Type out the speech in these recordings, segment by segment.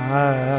ah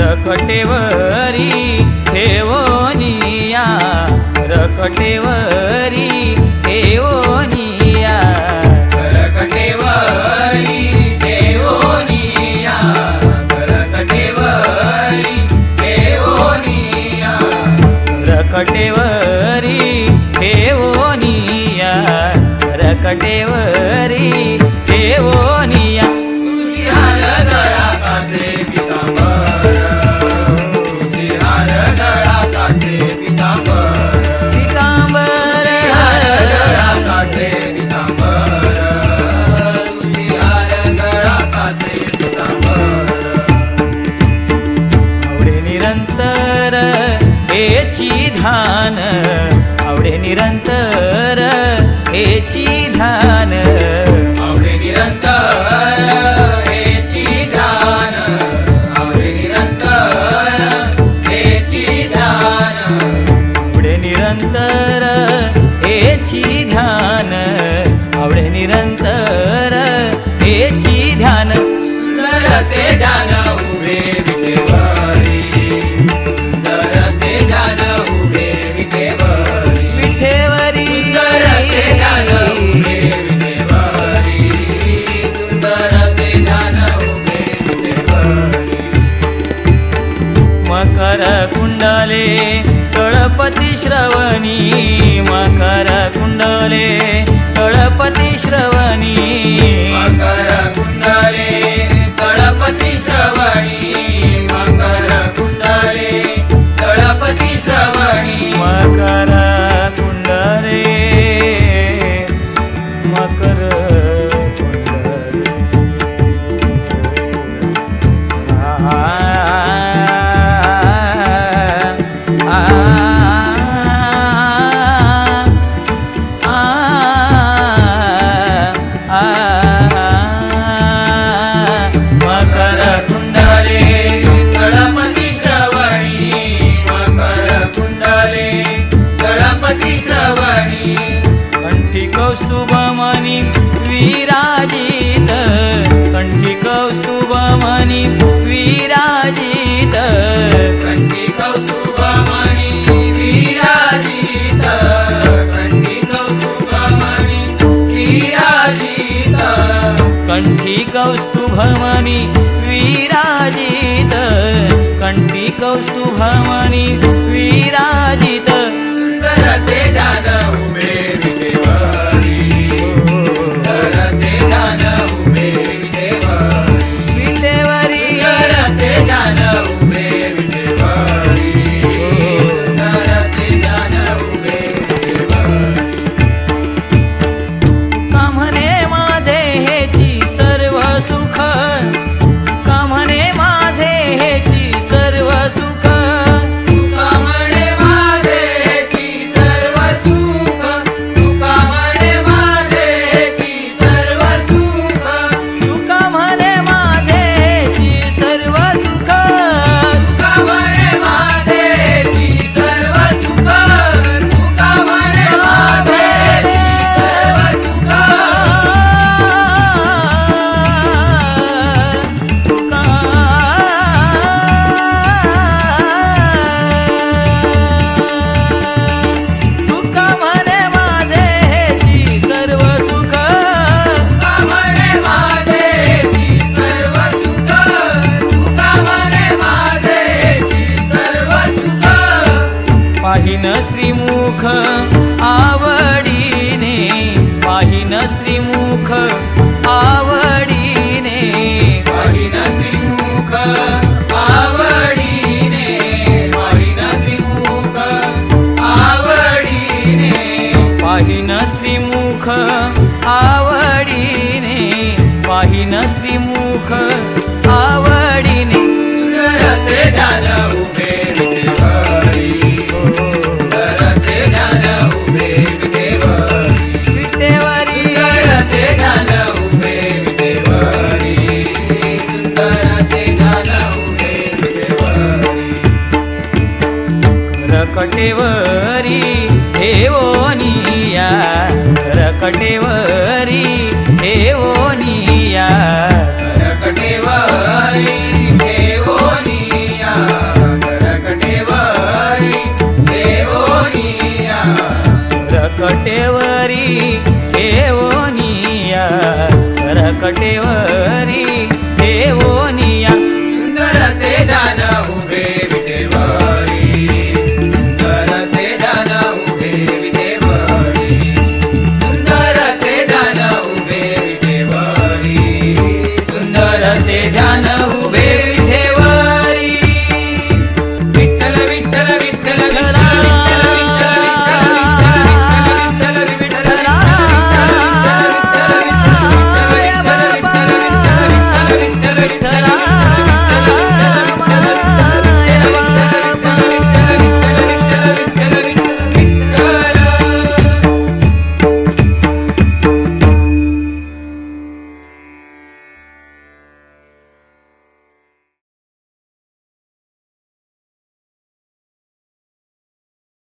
रकटेवरी ठेवनिया रकटेवरी ठेवनिया रकटेवरी अंतर हेची ध्यान. ते ध्यान उभे कुंडले कळपती श्रवणी. मकर कुंडले गणपती श्रवणी. मकर Hello, honey. श्रीमुख आवडीने. पाहिन श्रीमुख आवडीने. पाहिन श्रीमुख आवडीने. पाहिन श्रीमुख आवडीने. पाहिन श्रीमुख आवडीने. पाहिन श्रीमुख आवडीने. सुंदर ते करकटेवरी हेवोनिया करकटेवरी. हेवोनिया